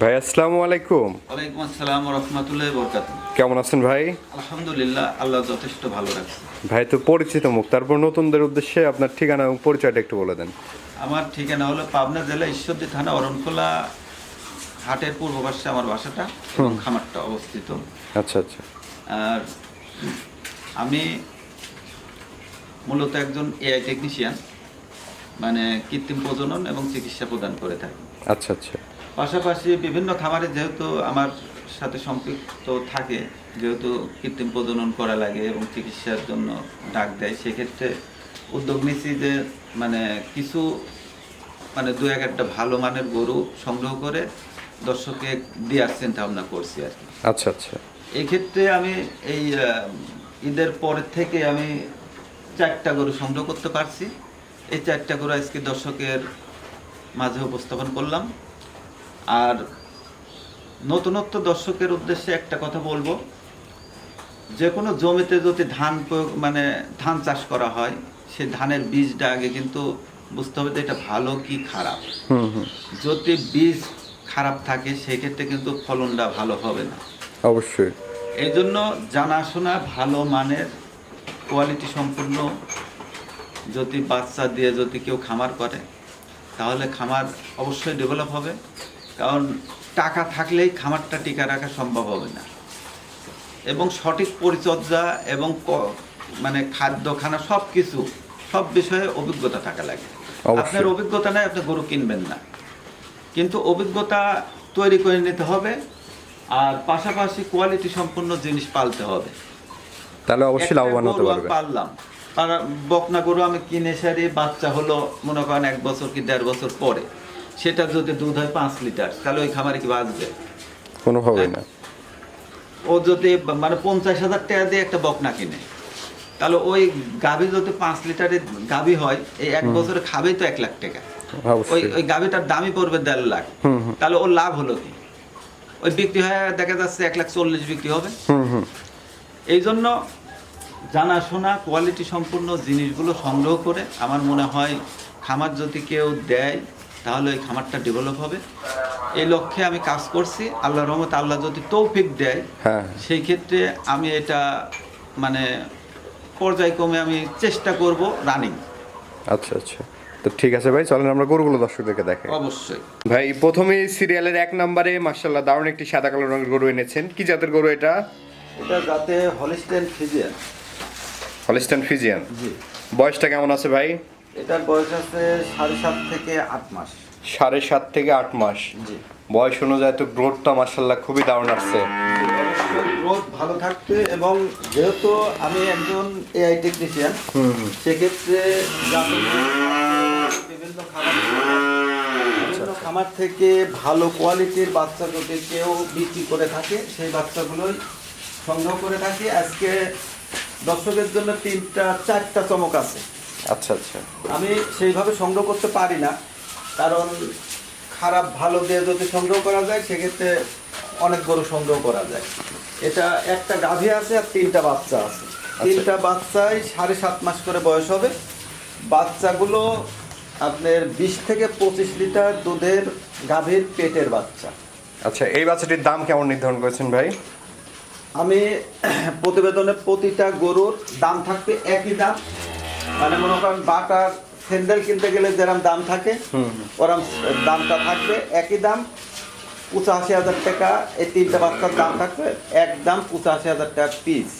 ভাই আসসালামু আলাইকুম। ওয়ালাইকুম আসসালাম রহমতুল্লাহ বরকাত। কেমন আছেন ভাই? আলহামদুলিল্লাহ আল্লাহ যথেষ্ট ভালো রাখছে। ভাই তো পরিচিত মুখ। তারপর নতুনদের উদ্দেশ্যে আপনার ঠিকানা এবং পরিচয়টা একটু বলে দেন। আমার ঠিকানা হলো পাবনা জেলা ঈশ্বরদী থানা অরণখোলা হাটের পূর্ব পাশে আমার বাসাটা এবং খামারটা অবস্থিত। আচ্ছা আচ্ছা। আর আমি মূলত একজন এআই টেকনিশিয়ান মানে কৃত্রিম প্রজনন এবং চিকিৎসা প্রদান করে থাকি। আচ্ছা আচ্ছা। পাশাপাশি বিভিন্ন খামারে যেহেতু আমার সাথে সম্পৃক্ত থাকে যেহেতু কৃত্রিম প্রজনন করা লাগে এবং চিকিৎসার জন্য ডাক দেয় সেক্ষেত্রে উদ্যোগ নিচ্ছি যে মানে কিছু মানে দু এক একটা ভালো মানের গরু সংগ্রহ করে দর্শককে দেওয়ার চিন্তা ভাবনা করছি আর কি। আচ্ছা আচ্ছা। এক্ষেত্রে আমি এই ঈদের পরের থেকে আমি চারটা গরু সংগ্রহ করতে পারছি। এই চারটা গরু আজকে দর্শকের মাঝে উপস্থাপন করলাম। আর নতুনত্ব দর্শকের উদ্দেশ্যে একটা কথা বলব। যে কোনো জমিতে যদি ধান মানে ধান চাষ করা হয় সে ধানের বীজটা আগে কিন্তু বুঝতে হবে যে এটা ভালো কি খারাপ। হুম হুম। যদি বীজ খারাপ থাকে সেক্ষেত্রে কিন্তু ফলনটা ভালো হবে না। অবশ্যই। এই জন্য জানাশোনা ভালো মানের কোয়ালিটি সম্পূর্ণ। যদি বাচ্চা দিয়ে যদি কেউ খামার করে তাহলে খামার অবশ্যই ডেভেলপ হবে। কারণ টাকা থাকলেই খামারটা টিকা রাখা সম্ভব হবে না। এবং সঠিক পরিচর্যা এবং মানে খাদ্য খানা সব কিছু সব বিষয়ে অভিজ্ঞতা থাকা লাগে। আপনার অভিজ্ঞতা নেই আপনি গরু কিনবেন না। কিন্তু অভিজ্ঞতা তৈরি করে নিতে হবে আর পাশাপাশি কোয়ালিটি সম্পূর্ণ জিনিস পালতে হবে। তাহলে অবশ্যই লাভবান হতে পারবে। পাললাম। পারা- বকনা গরু আমি কিনে সারি বাচ্চা হলো মনে করেন এক বছর কি দেড় বছর পরে। সেটা যদি দুধ হয় পাঁচ লিটার তাহলে ওই খামারে কি বাঁচবে? কোনোভাবেই না। ও যদি মানে পঞ্চাশ হাজার টাকা দিয়ে একটা বকনা কিনে তাহলে ওই গাভী যদি পাঁচ লিটারের গাভী হয় এই এক বছরে খাবেই তো এক লাখ টাকা। ওই ওই গাভীটার দামই পড়বে দেড় লাখ। তাহলে ওর লাভ হলো কি? ওই বিক্রি হয় দেখা যাচ্ছে এক লাখ চল্লিশ বিক্রি হবে। এই জন্য জানাশোনা কোয়ালিটি সম্পূর্ণ জিনিসগুলো সংগ্রহ করে আমার মনে হয় খামার যদি কেউ দেয় তাহলে ওই খামারটা ডেভেলপ হবে। এই লক্ষ্যে আমি কাজ করছি। আল্লাহ রহমত আল্লাহ যদি তৌফিক দেয় হ্যাঁ। সেই ক্ষেত্রে আমি এটা মানে পর্যায়ক্রমে আমি চেষ্টা করব রানিং আচ্ছা আচ্ছা। তো ঠিক আছে ভাই চলেন আমরা গরুগুলো দর্শকদেরকে দেখাই। অবশ্যই। ভাই প্রথমেই সিরিয়ালের এক নম্বরে মার্শাল্লাহ দারুণ একটি সাদা কালো রঙের গরু এনেছেন। কি জাতের গরু এটা? এটা যাতে হলিস্টেন ফিজিয়ান হলিস্টান ফিজিয়ান জি। বয়সটা কেমন আছে ভাই? এটার বয়স আছে সাড়ে সাত থেকে আট মাস। সাড়ে সাত থেকে আট মাস। জি। বয়স অনুযায়ী তো গ্রোথটা মার্শাল্লাহ খুবই দারুণ আসছে। গ্রোথ ভালো থাকবে এবং যেহেতু আমি একজন এআই টেকনিশিয়ান সেক্ষেত্রে গ্রামের বিভিন্ন খামার খামার থেকে ভালো কোয়ালিটির বাচ্চা যদি কেউ বিক্রি করে থাকে সেই বাচ্চাগুলোই সংগ্রহ করে থাকি। আজকে দর্শকের জন্য তিনটা চারটা চমক আছে। আচ্ছা আচ্ছা। আমি সেইভাবে সংগ্রহ করতে পারি না কারণ খারাপ ভালো দিয়ে যদি সংগ্রহ করা যায় সেক্ষেত্রে অনেক গরু সংগ্রহ করা যায়। এটা একটা গাভী আছে আর তিনটা বাচ্চা আছে। তিনটা বাচ্চাই সাড়ে সাত মাস করে বয়স হবে। বাচ্চাগুলো আপনার বিশ থেকে পঁচিশ লিটার দুধের গাভীর পেটের বাচ্চা। আচ্ছা এই বাচ্চাটির দাম কেমন নির্ধারণ করেছেন ভাই? আমি প্রতিবেদনে প্রতিটা গরুর দাম থাকবে একই দাম। মানে মনে করেন বাটার স্যান্ডেল কিনতে গেলে যেরকম দাম থাকে ওরম দামটা থাকবে একই দাম পঁচাশি হাজার টাকা এই তিনটা বাচ্চার দাম থাকবে একদম পঁচাশি হাজার টাকা পিস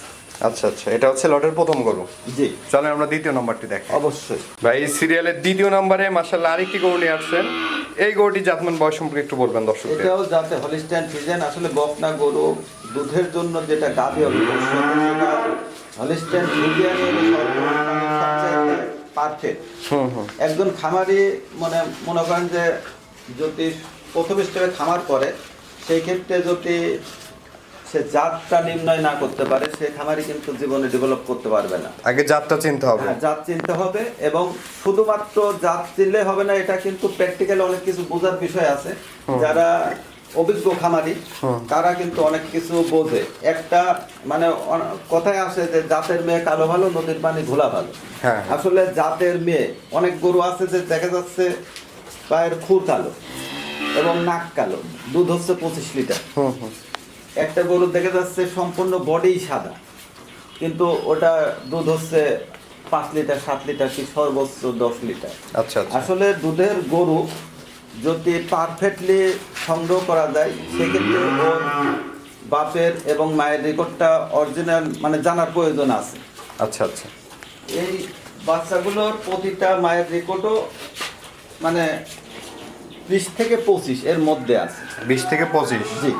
আচ্ছা আচ্ছা এটা হচ্ছে লটের প্রথম গরু। জি। চলেন আমরা দ্বিতীয় নম্বরটি দেখি। অবশ্যই। ভাই এই সিরিয়ালের দ্বিতীয় নম্বরে মার্শাল্লাহ আরেকটি গরু নিয়ে আসছেন। এই গরুটি জাতমান বয়স সম্পর্কে একটু বলবেন দর্শকদের। এটাও যাতে হলিস্টাইন ফিজেন আসলে বকনা গরু দুধের জন্য যেটা গাভী হলিস্টাইন ফিজিয়ান পারফেক্ট একজন খামারি মানে মনে করেন যে যদি প্রথম স্তরে খামার করে সেই ক্ষেত্রে যদি সে জাতটা নির্ণয় না করতে পারে সে খামারি কিন্তু জীবনে ডেভেলপ করতে পারবে না। আগে জাতটা চিনতে হবে। হ্যাঁ, জাত চিনতে হবে এবং শুধুমাত্র জাত চিনলে হবে না এটা কিন্তু প্র্যাকটিক্যালি অনেক কিছু বোঝার বিষয় আছে। যারা অভিজ্ঞ খামারি তারা কিন্তু অনেক কিছু বোঝে। একটা মানে কথায় আসে যে জাতের মেয়ে কালো ভালো নদীর পানি ঘোলা ভালো। হ্যাঁ। আসলে জাতের মেয়ে অনেক গরু আছে যে দেখা যাচ্ছে পায়ের খুর কালো এবং নাক কালো দুধ হচ্ছে পঁচিশ লিটার। একটা গরু দেখা যাচ্ছে সম্পূর্ণ বডি সাদা কিন্তু ওটা দুধ হচ্ছে পাঁচ লিটার সাত লিটার কি সর্বোচ্চ দশ লিটার। আচ্ছা আচ্ছা। আসলে দুধের গরু যদি পারফেক্টলি সংগ্রহ করা যায় সেক্ষেত্রে ওর বাপের এবং মায়ের রেকর্ডটা অরিজিনাল মানে জানার প্রয়োজন আছে। আচ্ছা আচ্ছা। এই বাচ্চাগুলোর প্রতিটা মায়ের রেকর্ডও মানে বিশ থেকে পঁচিশ এর মধ্যে আছে। বিশ থেকে পঁচিশ? জি।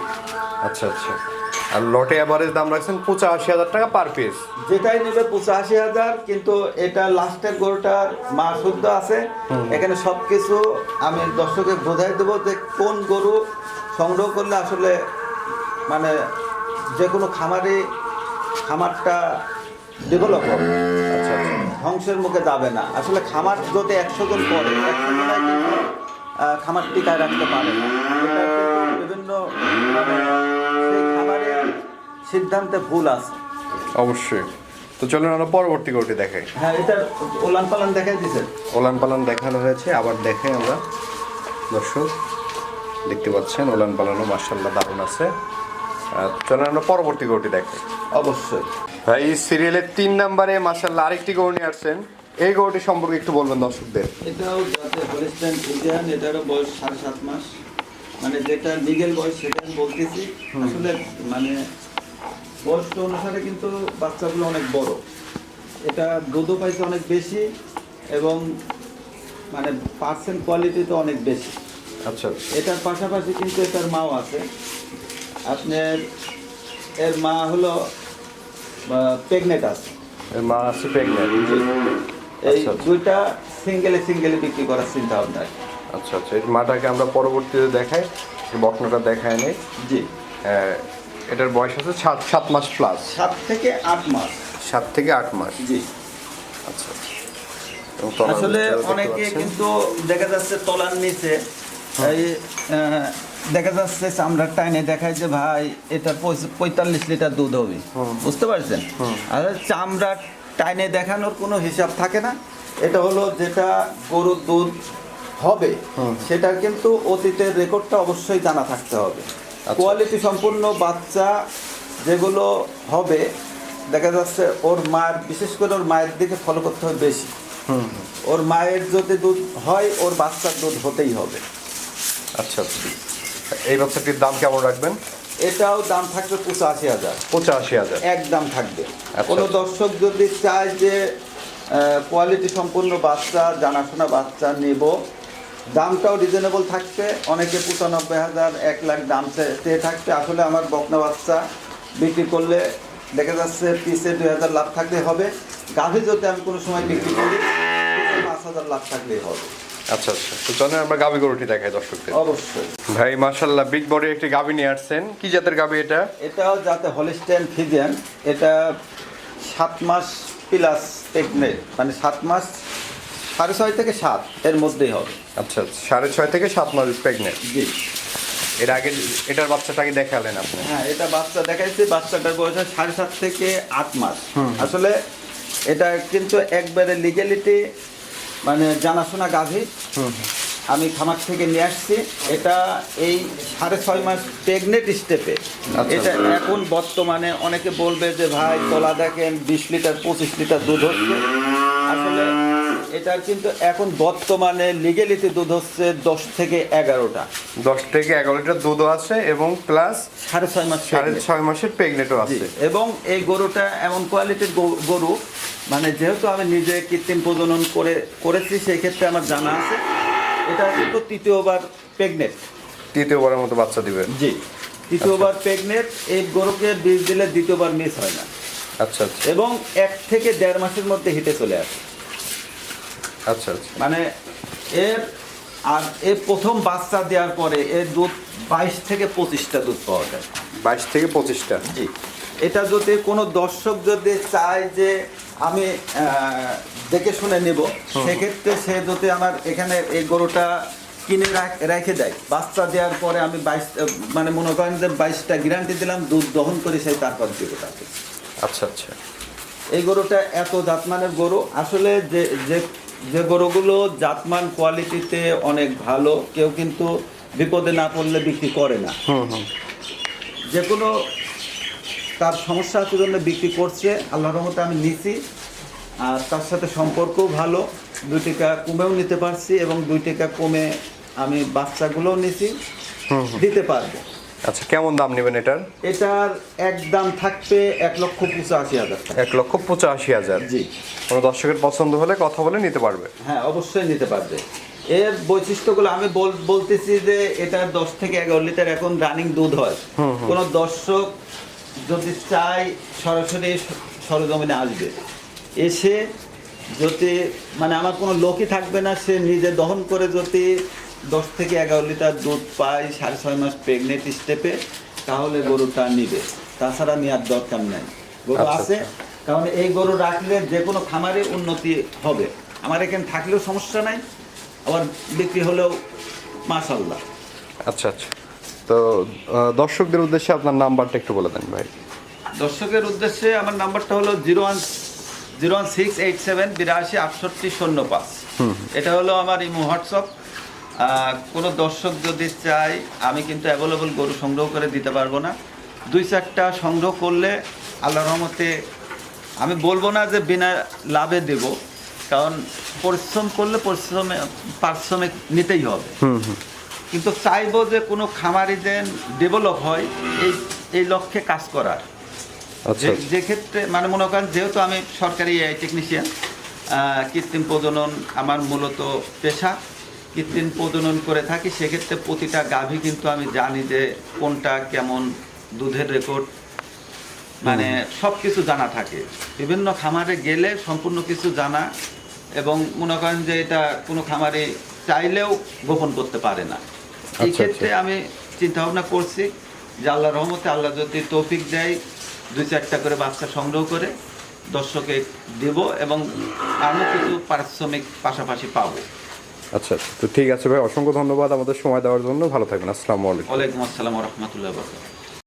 আচ্ছা আচ্ছা। আর লটে অ্যাভারেজ দাম রাখছেন পঁচাশি হাজার টাকা পার পিস যেটাই নেবে পঁচাশি হাজার কিন্তু এটা লাস্টের গরুটার মা শুদ্ধ আছে। এখানে সব কিছু আমি দর্শকে বোঝাই দেবো যে কোন গরু সংগ্রহ করলে আসলে মানে যে কোনো খামারে খামারটা ডেভেলপ হবে। আচ্ছা। ধ্বংসের মুখে যাবে না। আসলে খামার যদি একশো জন করে একশো খামার টিকায় রাখতে পারে না। বিভিন্ন মানে সিদ্ধান্তে ভুল আছে। অবশ্যই। তো চলুন আমরা পরবর্তী গরুটি দেখাই। হ্যাঁ এটা ওলান পালান দেখাই দিছে। ওলান পালান দেখানো হয়েছে আবার দেখাই আমরা দর্শক দেখতে পাচ্ছেন ওলান পালানো মার্শাল্লাহ দারুণ আছে। আর চলুন আমরা পরবর্তী গরুটি দেখাই। অবশ্যই। ভাই সিরিয়ালের তিন নম্বরে মার্শাল্লাহ আরেকটি গরু নিয়ে আসছেন। এই গরুটি সম্পর্কে একটু বলবেন দর্শকদের। এটাও যাতে হলিস্টাইন ইন্ডিয়ান এটারও বয়স সাড়ে সাত মাস। মানে যেটা লিগেল বয়স সেটা আমি বলতেছি। আসলে মানে বয়স অনুসারে কিন্তু বাচ্চাগুলো অনেক বড়। এটা দুধও পাইছে অনেক বেশি এবং মানে পার্সেন্ট কোয়ালিটি তো অনেক বেশি। আচ্ছা। এটার পাশাপাশি কিন্তু এটার মাও আছে। আপনার এর মা হলো প্রেগনেন্ট আছে। এর মা আছে প্রেগনেন্ট এই আচ্ছা, আচ্ছা। দুইটা সিঙ্গেলে সিঙ্গেলে বিক্রি করার চিন্তা ভাবনা আচ্ছা আচ্ছা। এই মাটাকে আমরা পরবর্তীতে দেখাই এই বকনাটা দেখায় নেই। জি। এটার বয়স আছে সাত সাত মাস প্লাস সাত থেকে আট মাস। সাত থেকে আট মাস। জি। আচ্ছা আচ্ছা। আসলে অনেকে কিন্তু দেখা যাচ্ছে তলার নিচে এই দেখা যাচ্ছে চামড়ার টাইনে দেখায় যে ভাই এটা পঁয়তাল্লিশ লিটার দুধ হবে। বুঝতে পারছেন? আর চামড়ার টাইনে দেখানোর কোনো হিসাব থাকে না। এটা হলো যেটা গরুর দুধ হবে। সেটার কিন্তু অতীতের রেকর্ডটা অবশ্যই জানা থাকতে হবে। কোয়ালিটি সম্পূর্ণ বাচ্চা যেগুলো হবে দেখা যাচ্ছে ওর মায়ের বিশেষ করে ওর মায়ের দিকে ফলো করতে হবে বেশি। ওর মায়ের যদি দুধ হয় ওর বাচ্চার দুধ হতেই হবে। আচ্ছা আচ্ছা। এই বাচ্চাটির দাম কেমন রাখবেন? এটাও দাম থাকবে পঁচাশি হাজার। পঁচাশি হাজার। এক দাম থাকবে। আচ্ছা, কোনো আচ্ছা। দর্শক যদি চায় যে কোয়ালিটি সম্পূর্ণ বাচ্চা জানাশোনা বাচ্চা নেব দামটাও রিজনেবল থাকবে অনেকে পঁচানব্বই হাজার এক লাখ দাম চেয়ে থাকবে আসলে আমার বকনা বাচ্চা বিক্রি করলে দেখা যাচ্ছে পিসে দুই হাজার লাভ থাকলে হবে। গাভী যদি আমি কোনো সময় বিক্রি করি পাঁচ হাজার লাভ থাকলেই হবে। আচ্ছা আচ্ছা। তো চলেন আমরা গাভি গরুটি দেখাই দর্শকদের। অবশ্যই। ভাই মার্শাল্লাহ বিগ বডি একটি গাভি নিয়ে আসছেন। কি জাতের গাভি এটা? এটাও যাতে হলিস্টেন ফিজিয়ান এটা সাত মাস প্লাস প্রেগনেন্ট মানে সাত মাস সাড়ে ছয় থেকে সাত এর মধ্যেই হবে। আচ্ছা আচ্ছা। সাড়ে ছয় থেকে সাত মাস প্রেগনেন্ট জি। এর আগে এটার বাচ্চাটাকে দেখালেন আপনি? হ্যাঁ এটা বাচ্চা দেখাইছে বাচ্চাটার বয়স সাড়ে সাত থেকে আট মাস। আসলে এটা কিন্তু একবারে লিগ্যালিটি মানে জানাশোনা গাভী। আমি খামার থেকে নিয়ে আসছি। এটা এই সাড়ে ছয় মাস প্রেগনেন্ট স্টেপে আচ্ছা। এটা এখন বর্তমানে অনেকে বলবে যে ভাই তলা দেখেন বিশ লিটার পঁচিশ লিটার দুধ হচ্ছে। আসলে এটার কিন্তু এখন বর্তমানে লিগেলিতে দুধ হচ্ছে দশ থেকে এগারোটা। দশ থেকে এগারো লিটার দুধও আছে এবং প্লাস সাড়ে ছয় মাস সাড়ে ছয় মাসের প্রেগনেন্টও আছে। এবং এই গরুটা এমন কোয়ালিটির গরু মানে যেহেতু আমি নিজে কৃত্রিম প্রজনন করে করেছি সেই ক্ষেত্রে আমার জানা আছে। এটা কিন্তু তৃতীয়বার প্রেগনেন্ট তৃতীয়বারের মতো বাচ্চা দিবে। জি তৃতীয়বার প্রেগনেন্ট এই গরুকে বীজ দিলে দ্বিতীয়বার মিস হয় না। আচ্ছা আচ্ছা। এবং এক থেকে দেড় মাসের মধ্যে হিটে চলে আসে। আচ্ছা আচ্ছা। মানে এর আর এর প্রথম বাচ্চা দেওয়ার পরে এর দুধ বাইশ থেকে পঁচিশটা দুধ পাওয়া যায়। বাইশ থেকে পঁচিশটা? জি। এটা যদি কোনো দর্শক যদি চায় যে আমি দেখে শুনে নেব সেক্ষেত্রে সে যদি আমার এখানে এই গরুটা কিনে রাখ- রেখে দেয় বাচ্চা দেওয়ার পরে আমি বাইশ মানে মনে করেন যে বাইশটা গ্যারান্টি দিলাম দুধ দহন করে সেই তারপর দিব তাকে। আচ্ছা আচ্ছা। এই গরুটা এত জাতমানের গরু। আসলে যে যে যে গরুগুলো জাতমান কোয়ালিটিতে অনেক ভালো কেউ কিন্তু বিপদে না পড়লে বিক্রি করে না। যে কোনো তার সমস্যা আছে জন্য বিক্রি করছে আল্লাহ রহমতে আমি নিছি আর তার সাথে সম্পর্কও ভালো। দুই টাকা কমেও নিতে পারছি এবং দুই টাকা কমে আমি বাচ্চাগুলোও নিছি দিতে পারব। আচ্ছা কেমন দাম নেবেন এটার? এটার এক দাম থাকবে এক লক্ষ পঁচাশি হাজার এক লক্ষ পঁচাশি হাজার। জি। কোনো দর্শকের পছন্দ হলে কথা বলে নিতে পারবে। হ্যাঁ অবশ্যই নিতে পারবে। এর বৈশিষ্ট্যগুলো আমি বল- বলতেছি যে এটা দশ থেকে এগারো লিটার এখন রানিং দুধ হয়। কোনো দর্শক যদি চায় সরাসরি সরজমিনে আসবে। এসে যদি মানে আমার কোনো লোকই থাকবে না সে নিজে দহন করে যদি দশ থেকে এগারো লিটার দুধ পায় সাড়ে ছয় মাস প্রেগনেন্ট স্টেপে তাহলে গরুটা নিবে। তাছাড়া নেওয়ার দরকার নেই। গরু আচ্ছা, আছে কারণ এই গরু রাখলে যে কোনো খামারে উন্নতি হবে। আমার এখানে থাকলেও সমস্যা নাই আবার বিক্রি হলেও মাশাল্লাহ আচ্ছা আচ্ছা। তো দর্শকদের উদ্দেশ্যে আপনার নাম্বারটা একটু বলে দেন ভাই। দর্শকের উদ্দেশ্যে আমার নাম্বারটা হলো zero one zero one six eight seven বিরাশি আটষট্টি শূন্য পাঁচ। এটা হলো আমার ইমো হোয়াটসঅ্যাপ। কোনো দর্শক যদি চায় আমি কিন্তু অ্যাভেলেবল গরু সংগ্রহ করে দিতে পারব না। দুই চারটা সংগ্রহ করলে আল্লাহ রহমতে আমি বলব না যে বিনা লাভে দেব কারণ পরিশ্রম করলে পরিশ্রমে পারিশ্রমিক নিতেই হবে। কিন্তু চাইব যে কোনো খামারি যেন ডেভেলপ হয় এই এই লক্ষ্যে কাজ করার। আচ্ছা। যে- যে ক্ষেত্রে মানে মনে করেন যেহেতু আমি সরকারি টেকনিশিয়ান কৃত্রিম প্রজনন আমার মূলত পেশা কৃত্রিম প্রজনন করে থাকি সেক্ষেত্রে প্রতিটা গাভী কিন্তু আমি জানি যে কোনটা কেমন দুধের রেকর্ড মানে সব কিছু জানা থাকে। বিভিন্ন খামারে গেলে সম্পূর্ণ কিছু জানা এবং মনে করেন যে এটা কোনো খামারে চাইলেও গোপন করতে পারে না। এই আচ্ছা, ক্ষেত্রে আমি চিন্তা ভাবনা করছি যে আল্লাহ রহমতে আল্লাহ যদি তৌফিক দেয় দুই চারটা করে বাচ্চা সংগ্রহ করে দর্শকে দেব এবং আরও কিছু পারিশ্রমিক পাশাপাশি পাবো। আচ্ছা। তো ঠিক আছে ভাই, অসংখ্য ধন্যবাদ আমাদের সময় দেওয়ার জন্য ভালো থাকবেন, আসসালামু আলাইকুম ওয়ালাইকুম আসসালাম রহমতুল্লাহ